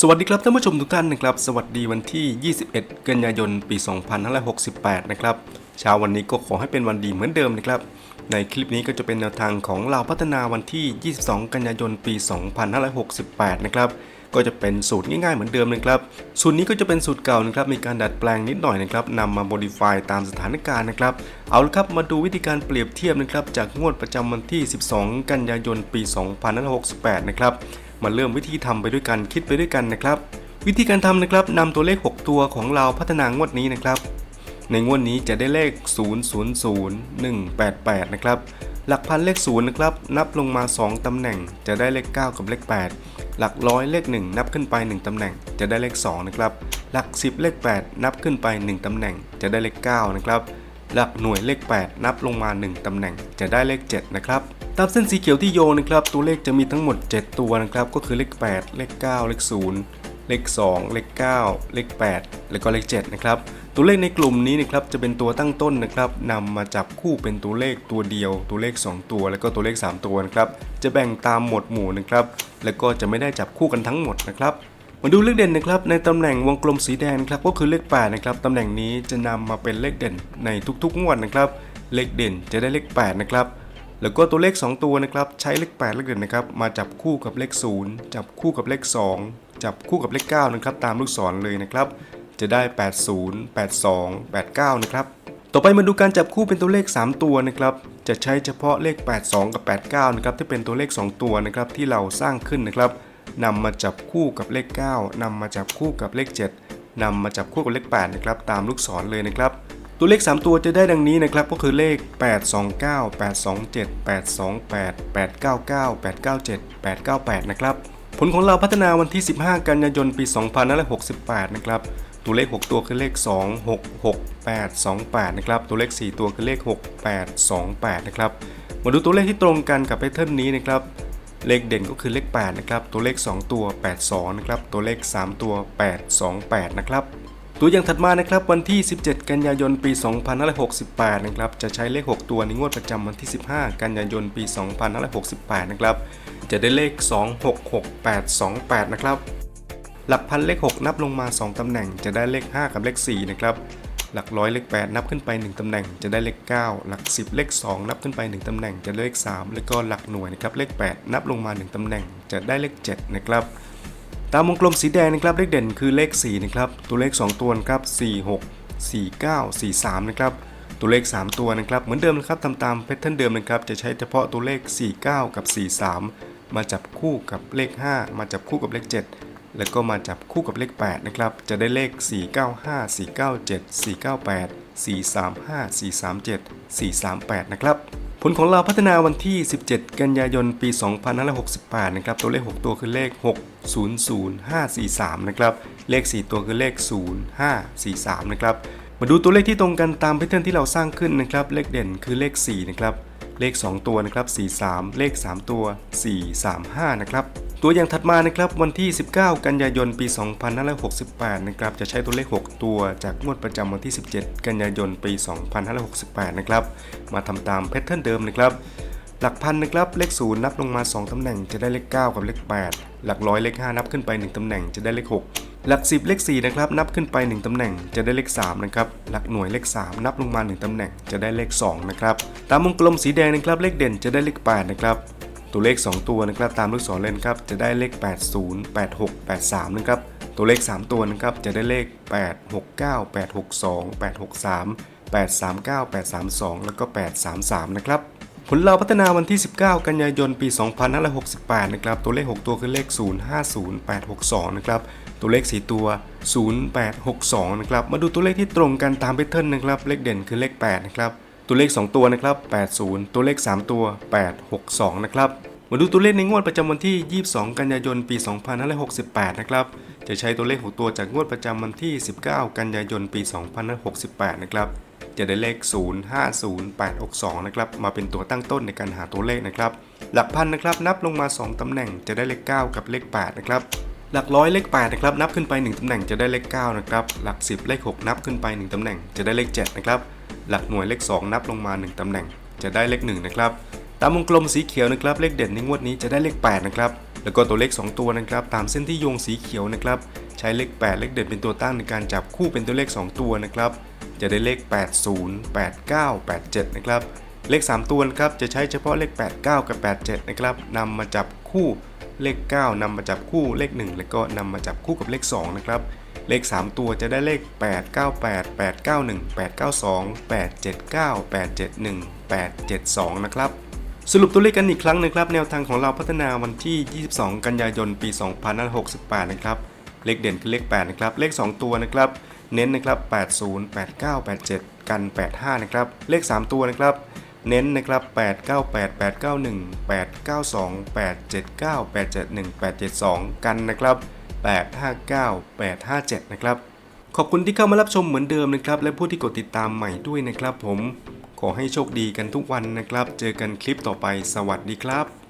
สวัสดีครับท่านผู้ชมทุกท่านนะครับ สวัสดีวันที่ 21 กันยายน ปี 2568 นะครับเช้าวันนี้ก็ขอให้เป็นวันดีเหมือนเดิมนะครับ ในคลิปนี้ก็จะเป็นแนวทางของเราพัฒนาวันที่ 22 กันยายน ปี 2568 นะครับ ก็จะเป็นสูตรง่ายๆเหมือนเดิมนะครับ สูตรนี้ก็จะเป็นสูตรเก่านะครับ มีการดัดแปลงนิดหน่อยนะครับนำมา modify ตามสถานการณ์นะครับ เอาละครับมาดูวิธีการเปรียบเทียบนะครับ จากงวดประจำวันที่ 12 กันยายน ปี 2568 นะครับ มาเริ่มวิธีทำไปด้วยกันคิดไปด้วยกันนะครับ วิธีการทำนะครับนำตัวเลข 6 ตัวของเราพัฒนางวดนี้นะครับ ในงวดนี้จะได้เลข 0 0 0 1 8 8 นะครับ หลักพันเลข0นะครับนับลงมา 2ตำแหน่ง จะได้เลข 9 กับเลข 8 หลักร้อยเลข 1 นับขึ้นไป 1ตำแหน่ง จะได้เลข 2 นะครับ หลัก 10 เลข 8 นับขึ้นไป 1ตำแหน่ง จะได้เลข 9 นะครับหลักหน่วยเลข 8 นับลงมา 1 ตำแหน่งจะได้เลข 7 นะครับ ตามเส้นสีเขียวที่โยงนะครับ ตัวเลขจะมีทั้งหมด 7 ตัวนะครับ ก็คือเลข 8 เลข 9 เลข 0 เลข 2 เลข 9 เลข 8 แล้วก็เลข 7 นะครับ ตัวเลขในกลุ่มนี้นะครับจะเป็นตัวตั้งต้นนะครับนำมาจับคู่เป็นตัวเลขตัวเดียว ตัวเลข 2 ตัว แล้วก็ตัวเลข 3 ตัวนะครับ จะแบ่งตามหมวดหมู่นะครับ แล้วก็จะไม่ได้จับคู่กันทั้งหมดนะครับมาดูเลขเด่นนะครับในตำแหน่งวงกลมสีแดงครับก็คือเลข8นะครับตำแหน่งนี้จะนำมาเป็นเลขเด่นในทุกๆงวดนะครับ เลขเด่นจะได้เลข8นะครับ แล้วก็ตัวเลข 2 ตัวนะครับใช้เลข8เลขเด่นนะครับมาจับคู่กับเลข 0 จับคู่กับเลข 2 จับคู่กับเลข9นะครับตามลูกศรเลยนะครับจะได้ 80 82 89 นะครับ ต่อไปมาดูการจับคู่เป็นตัวเลข 3 ตัวนะครับ จะใช้เฉพาะเลข 82 กับ 89 นะครับที่เป็นตัวเลข 2 ตัวนะครับที่เราสร้างขึ้นนะครับนำมาจับคู่กับเลข 9นำมาจับคู่กับเลข 7นำมาจับคู่กับเลข 8 นะครับตามลูกศรเลยนะครับ ตัวเลข 3 ตัวจะได้ดังนี้นะครับ ก็คือเลข 829 827 828 899 897 898 นะครับ ผลของเราพัฒนาวันที่ 15 กันยายน ปี 2568 นะครับ ตัวเลข 6 ตัวคือเลข 2 6 6 8 2 8 นะครับ ตัวเลข 4 ตัวคือเลข 6 8 2 8 นะครับ มาดูตัวเลขที่ตรงกันกับแพทเทิร์นนี้นะครับ เลขเด่นก็คือเลข 8 นะครับ ตัวเลข 2 ตัว 82 นะครับ ตัวเลข 3 ตัว 828 นะครับ ตัวอย่างถัดมานะครับวันที่ 17 กันยายนปี 2568 นะครับจะใช้เลข 6 ตัวในงวดประจำวันที่ 15 กันยายนปี 2568 นะครับจะได้เลข 266828 นะครับ หลักพันเลข 6 นับลงมา 2 ตำแหน่งจะได้เลข 5 กับเลข 4 นะครับ หลักร้อยเลข 8 นับขึ้นไป 1 ตำแหน่งจะได้เลข 9 หลัก 10 เลข 2 นับขึ้นไป 1 ตำแหน่งจะได้เลข 3 แล้วก็หลักหน่วยนะครับเลข 8 นับลงมา 1 ตำแหน่งจะได้เลข 7 นะครับ ตามวงกลมสีแดงนะครับเลขเด่นคือเลข 4 นะครับ ตัวเลข 2 ตัวนะครับ 46 49 43 นะครับ ตัวเลข 3 ตัวนะครับ เหมือนเดิมนะครับทำตามแพทเทิร์นเดิมนะครับ จะใช้เฉพาะตัวเลข 49 กับ 43 มาจับคู่กับเลข 5 มาจับคู่กับเลข 7 แล้วก็มาจับคู่กับเลข 8 นะครับ จะได้เลข 495 497 498 435 437 438 นะครับ ลของเราพัฒนาวันที่ 17 กันยายน ปี 2568 นะครับ ตัวเลข 6 ตัวคือเลข 600543 นะครับ เลข 4 ตัวคือเลข 0543 นะครับ มาดูตัวเลขที่ตรงกันตามแพทเทิร์นที่เราสร้างขึ้นนะครับ เลขเด่นคือเลข 4 นะครับ เลข 2 ตัวนะครับ 43 เลข 3 ตัว 435 นะครับ ตัวอย่างถัดมานะครับวันที่ 19 กันยายนปี 2568 นะครับจะใช้ตัวเลข 6 ตัวจากงวดประจำวันที่ 17 กันยายนปี 2568 นะครับมาทำตามแพทเทิร์นเดิมนะครับหลักพันนะครับเลข0นับลงมา 2ตำแหน่งจะได้เลข 9 กับเลข 8 หลักร้อยเลข 5 นับขึ้นไป 1ตำแหน่งจะได้เลข 6 หลัก 10 เลข4นะครับนับขึ้นไป 1ตำแหน่งจะได้เลข3นะครับหลักหน่วยเลข 3 นับลงมา 1ตำแหน่งจะได้เลข2นะครับตามวงกลมสีแดงนะครับเลขเด่นจะได้เลข8นะครับ ตัวเลข 2 ตัวนะครับตามลูกศรเลยนครับจะได้เลข 80 86 83 นะครับตัวเลข 3 ตัวนะครับจะได้เลข 869 862 863 839 832 แล้วก็ 833 นะครับผลเราพัฒนาวันที่ 19 กันยายน ปี 2568 นะครับ ตัวเลข 6 ตัวคือเลข 050862 นะครับ ตัวเลข 4 ตัว 0862 นะครับ มาดูตัวเลขที่ตรงกันตามแพทเทิร์นนะครับ เลขเด่นคือเลข 8 นะครับ ตัวเลข 2 ตัวนะครับ 80 ตัวเลข 3 ตัว 862 นะครับ มาดูตัวเลขในงวดประจำวันที่ 22 กันยายน ปี 2568 นะครับ จะใช้ตัวเลข 6 ตัวจากงวดประจำวันที่ 19 กันยายน ปี 2568 นะครับ จะได้เลข 050862 นะครับ มาเป็นตัวตั้งต้นในการหาตัวเลขนะครับ หลักพันนะครับ นับลงมา 2 ตำแหน่ง จะได้เลข 9 กับเลข 8 นะครับหลักร้อยเลข8นะครับนับขึ้นไป 1ตำแหน่งจะได้เลข9นะครับหลัก 10 เลข 6 นับขึ้นไป 1ตำแหน่งจะได้เลข7นะครับ หลักหน่วยเลข 2 นับลงมา 1ตำแหน่ง จะได้เลข 1 นะครับ ตามวงกลมสีเขียวนะครับ เลขเด่นในงวดนี้จะได้เลข 8 นะครับ แล้วก็ตัวเลข 2 ตัวนะครับ ตามเส้นที่โยงสีเขียวนะครับ ใช้เลข 8 เลขเด่นเป็นตัวตั้งในการจับคู่เป็นตัวเลข 2 ตัวนะครับ จะได้เลข 80 89 87 นะครับ เลข 3 ตัวนะครับ จะใช้เฉพาะเลข 89 กับ 87 นะครับนำมาจับคู่เลข 9นำมาจับคู่เลข 1 แล้วก็นำมาจับคู่กับเลข 2 นะครับ เลข 3 ตัวจะได้เลข 898 891 892 879 871 872 นะครับ สรุปตัวเลขกันอีกครั้งนะครับ แนวทางของเราพัฒนาวันที่ 22 กันยายน ปี 2568 นะครับ เลขเด่นคือเลข 8 นะครับ เลข 2 ตัวนะครับ เน้นนะครับ 80 89 87 กัน 85 นะครับ เลข 3 ตัวนะครับเน้นนะครับ 898 891 892 879 871 872 กันนะครับ 859 857 นะครับ ขอบคุณที่เข้ามารับชมเหมือนเดิมนะครับ และผู้ที่กดติดตามใหม่ด้วยนะครับผม ขอให้โชคดีกันทุกวันนะครับ เจอกันคลิปต่อไป สวัสดีครับ